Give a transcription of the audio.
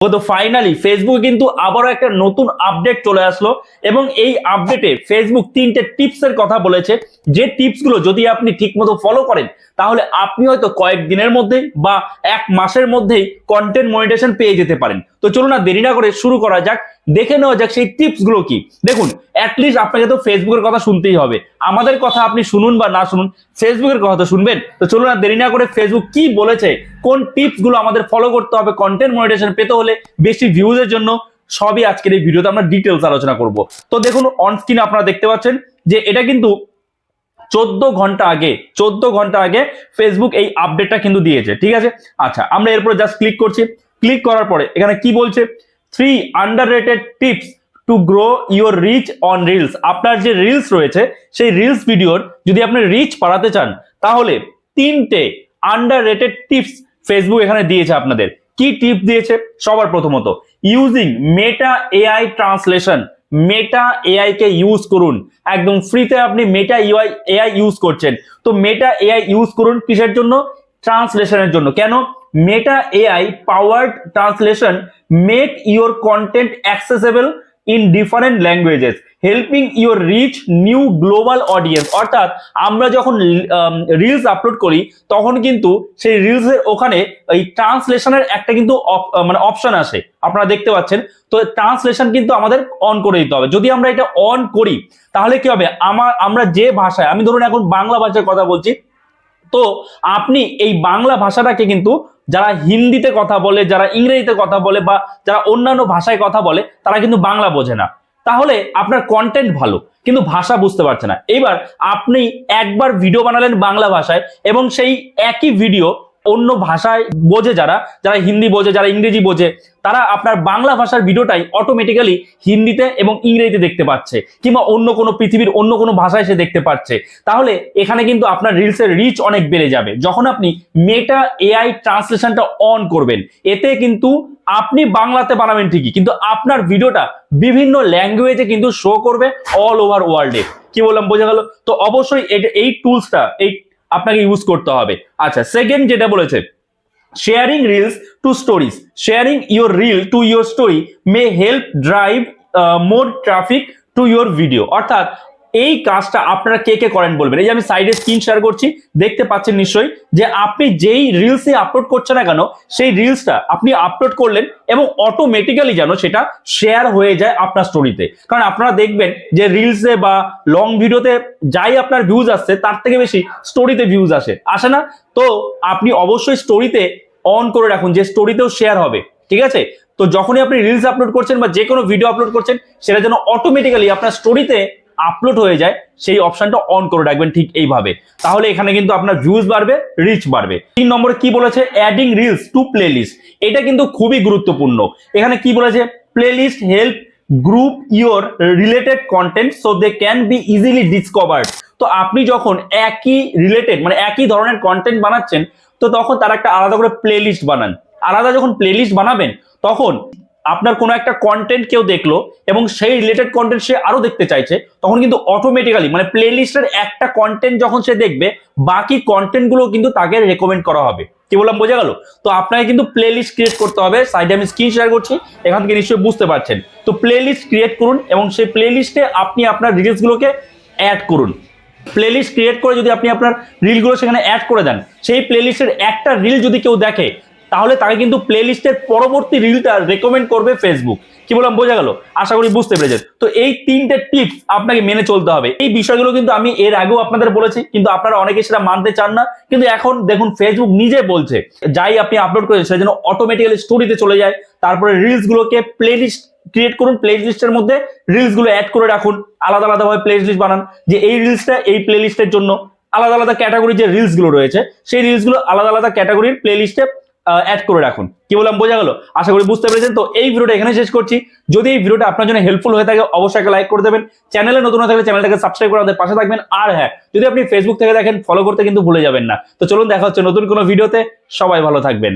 তো finally Facebook কিন্তু আবারও একটা নতুন আপডেট চলে আসলো এবং এই আপডেটে ফেসবুক তিনটে টিপস এর কথা বলেছে। যে টিপসগুলো যদি আপনি ঠিকমতো ফলো করেন, তাহলে আপনি হয়তো কয়েক দিনের মধ্যে বা এক মাসের মধ্যেই কন্টেন্ট মনিটেশন পেয়ে যেতে পারেন। তো চলুন না দেরি না করে শুরু করা যাক, দেখে নেওয়া যাক সেই টিপসগুলো কি। দেখুন অ্যাটলিস্ট আপনাকে তো ফেসবুকের কথা শুনতেই হবে। আমাদের কথা আপনি শুনুন বা না শুনুন ফেসবুকের কথা তো শুনবেন। তো চলুন না দেরি না করে ফেসবুক কি বলেছে, কোন টিপসগুলো আমাদের ফলো করতে হবে কন্টেন্ট মনিটেশন পেতে হলে বেশি ভিউজের জন্য, সবই আজকের এই ভিডিওতে আমরা ডিটেলস আলোচনা করব। তো দেখুন অন স্ক্রিন আপনারা দেখতে পাচ্ছেন যে এটা কিন্তু চোদ্দ ঘণ্টা আগে, চোদ্দ ঘণ্টা আগে ফেসবুক এই আপডেটটা কিন্তু দিয়েছে, ঠিক আছে? আচ্ছা আমরা এরপরে জাস্ট ক্লিক করছি। ক্লিক করার পরে এখানে কি বলছে? Three under tips to grow your reach on reels আপনার যে রিলস রয়েছে, সেই রিলস ভিডিওর যদি আপনি রিচ বাড়াতে চান, তাহলে তিনটে আন্ডার রেটেড টিপস ফেসবুক এখানে দিয়েছে আপনাদের। কি টিপস দিয়েছে? সবার প্রথমত using Meta AI translation Meta AI কে ইউজ করুন। একদম ফ্রিতে আপনি মেটা ইউআই এআই ইউজ করছেন। তো মেটা এআই ইউজ করুন কিসের জন্য? ট্রান্সলেশনের জন্য। কেন? Meta AI powered translation make your content accessible in different languages helping your reach new global audience অর্থাৎ আমরা যখন রিলস আপলোড করি, তখন কিন্তু সেই রিলসের ওখানে এই ট্রান্সলেশনের একটা কিন্তু মানে অপশন আসে। আপনারা দেখতে পাচ্ছেন? তো ট্রান্সলেশন কিন্তু আমাদের অন করে দিতে হবে। যদি আমরা এটা অন করি, তাহলে কি হবে? আমার আমরা যে ভাষায়, আমি ধরুন এখন বাংলা ভাষায় কথা বলছি তো আপনি এই বাংলা ভাষাটাকে কিন্তু যারা হিন্দিতে কথা বলে, যারা ইংরেজিতে কথা বলে বা যারা অন্যান্য ভাষায় কথা বলে, তারা কিন্তু বাংলা বোঝে না। তাহলে আপনার কন্টেন্ট ভালো, কিন্তু ভাষা বুঝতে পারছে না। এবার আপনি একবার ভিডিও বানালেন বাংলা ভাষায় এবং সেই একই ভিডিও অন্য ভাষায় বোঝে যারা যারা হিন্দি বোঝে, যারা ইংরেজি বোঝে, তারা আপনার বাংলা ভাষার ভিডিওটাই অটোমেটিক্যালি হিন্দিতে এবং ইংরেজিতে দেখতে পাচ্ছে, কিংবা অন্য কোনো পৃথিবীর অন্য কোনো ভাষায় সে দেখতে পাচ্ছে। তাহলে এখানে কিন্তু আপনার রিলসের রিচ অনেক বেড়ে যাবে। যখন আপনি মেটা এআই ট্রান্সলেশনটা অন করবেন, এতে কিন্তু আপনি বাংলাতে বানাবেন ঠিকই, কিন্তু আপনার ভিডিওটা বিভিন্ন ল্যাঙ্গুয়েজে কিন্তু শো করবে অল ওভার ওয়ার্ল্ডে কি বললাম, বোঝা গেল? তো অবশ্যই এই টুলসটা এই আপনাকে ইউজ করতে হবে। আচ্ছা সেকেন্ড যেটা বলেছে sharing reels to stories sharing your reel to your story may help drive more traffic to your video অর্থাৎ এই কাজটা আপনারা কে কে করেন বলবেন? এই যে আমি সাইডে স্ক্রিন শেয়ার করছি, দেখতে পাচ্ছেন নিশ্চয়ই যে আপনি যেই রিলসে আপলোড করছেন না কেন, সেই রিলসটা আপনি আপলোড করলেন এবং অটোমেটিক্যালি যেন সেটা শেয়ার হয়ে যায় আপনার স্টোরিতে কারণ আপনারা দেখবেন যে রিলসে বা লং ভিডিওতে যাই আপনার ভিউজ আসছে, তার থেকে বেশি স্টোরিতে ভিউজ আসে। আসে না? তো আপনি অবশ্যই স্টোরিতে অন করে রাখুন যে স্টোরিতেও শেয়ার হবে। ঠিক আছে? তো যখনই আপনি রিলস আপলোড করছেন বা যে কোনো ভিডিও আপলোড করছেন, সেটা যেন অটোমেটিক্যালি আপনার স্টোরিতে আপলোড হয়ে যায়, সেই অপশনটা অন করে রাখবেন ঠিক এইভাবে। তাহলে এখানে কিন্তু আপনার ভিউজ বাড়বে রিচ বাড়বে। তিন নম্বরে কি বলেছে? অ্যাডিং রিলস টু প্লেলিস্ট এটা কিন্তু খুবই গুরুত্বপূর্ণ। এখানে কি বলেছে? Playlist help group your related content so they can be easily discovered তো আপনি যখন একই রিলেটেড মানে একই ধরনের কন্টেন্ট বানাচ্ছেন, তো তখন তার একটা আলাদা করে প্লেলিস্ট বানান। আলাদা যখন প্লেলিস্ট বানাবেন, তখন আপনার কোনো একটা কন্টেন্ট কেউ দেখল এবং সেই রিলেটেড কন্টেন্ট সে আরও দেখতে চাইছে, তখন কিন্তু অটোমেটিক্যালি মানে প্লেলিস্টের একটা কন্টেন্ট যখন সে দেখবে, বাকি কন্টেন্টগুলো কিন্তু তাকে রেকমেন্ড করা হবে। কি বললাম, বোঝা গেল? তো আপনাকে কিন্তু প্লেলিস্ট ক্রিয়েট করতে হবে। সাইডে আমি স্ক্রিন শেয়ার করছি, এখান থেকে নিশ্চয়ই বুঝতে পারছেন। তো প্লেলিস্ট ক্রিয়েট করুন এবং সেই প্লেলিস্টে আপনি আপনার রিলসগুলোকে অ্যাড করুন। প্লেলিস্ট ক্রিয়েট করে যদি আপনি আপনার রিলগুলো সেখানে অ্যাড করে দেন, সেই প্লেলিস্টের একটা রিল যদি কেউ দেখে তাহলে তাকে কিন্তু প্লে লিস্টের পরবর্তী রিলটা রেকমেন্ড করবে ফেসবুক কি বললাম, বোঝা গেল? আশা করি বুঝতে পেরেছেন। তো এই তিনটে টিপস আপনাকে মেনে চলতে হবে। এই বিষয়গুলো কিন্তু আমি এর আগেও আপনাদের বলেছি, কিন্তু আপনারা অনেকে সেটা মানতে চান না। কিন্তু এখন দেখুন ফেসবুক নিজে বলছে, যাই আপনি আপলোড করেছেন, সেটা যেন অটোমেটিক্যালি স্টোরিতে চলে যায়। তারপরে রিলস গুলোকে প্লে লিস্ট ক্রিয়েট করুন প্লে লিস্টের মধ্যে রিলসগুলো অ্যাড করে রাখুন। আলাদা আলাদা ভাবে প্লে লিস্ট বানান, যে এই রিলসটা এই প্লে লিস্টের জন্য। আলাদা আলাদা ক্যাটাগরি যে রিলসগুলো রয়েছে, সেই রিলসগুলো আলাদা আলাদা ক্যাটাগরির প্লে লিস্টে অ্যাড করে রাখুন। কি বললাম, বোঝা গেল? আশা করি বুঝতে পেরেছেন। তো এই ভিডিওটা এখানে শেষ করছি। যদি এই ভিডিওটা আপনার জন্য হেল্পফুল হয়ে থাকে, অবশ্যই একটা লাইক করে দেবেন। চ্যানেলে নতুন হয়ে থাকলে চ্যানেলটাকে সাবস্ক্রাইব করে আমাদের পাশে থাকবেন। আর হ্যাঁ যদি আপনি ফেসবুক থেকে দেখেন ফলো করতে কিন্তু ভুলে যাবেন না। তো চলুন, দেখা হচ্ছে নতুন কোনো ভিডিওতে সবাই ভালো থাকবেন।